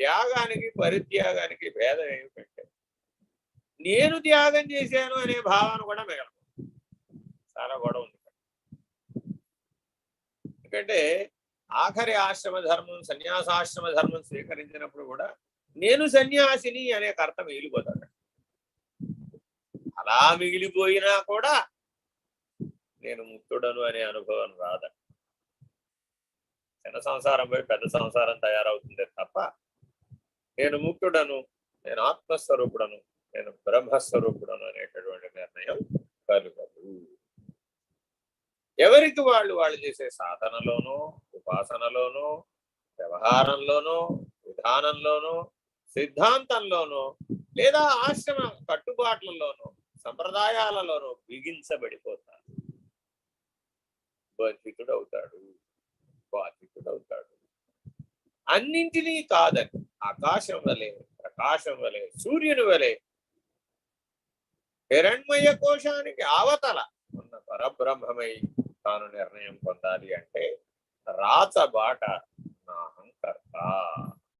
త్యాగానికి పరిత్యాగానికి భేదం ఏమిటంటే నేను త్యాగం చేశాను అనే భావన కూడా మిగలదు. చాలా గొడవ ఉంది ఎందుకంటే ఆఖరి ఆశ్రమ ధర్మం సన్యాసాశ్రమ ధర్మం స్వీకరించినప్పుడు కూడా నేను సన్యాసిని అనే కర్త మిగిలిపోతాడు. అలా మిగిలిపోయినా కూడా నేను ముక్తుడను అనే అనుభవం రాద చిన్న సంసారం పోయి పెద్ద సంసారం తయారవుతుంది తప్ప నేను ముక్తుడను నేను ఆత్మస్వరూపుడను నేను బ్రహ్మస్వరూపుడను అనేటటువంటి నిర్ణయం కలుగదు. ఎవరికి వాళ్ళు వాళ్ళు చేసే సాధనలోనూ ఉపాసనలోనూ వ్యవహారంలోనూ విధానంలోనూ సిద్ధాంతంలోనూ లేదా ఆశ్రమ కట్టుబాట్లలోనూ సంప్రదాయాలలోనూ బిగించబడిపోతారు. బంధితుడవుతాడు బాధితుడవుతాడు. అన్నింటినీ కాదని ఆకాశం వలె ప్రకాశం వలె సూర్యుని వలె హిరణ్మయ కోశానికి అవతల ఉన్న పరబ్రహ్మమై తాను నిర్ణయం పొందాలి అంటే రాత బాట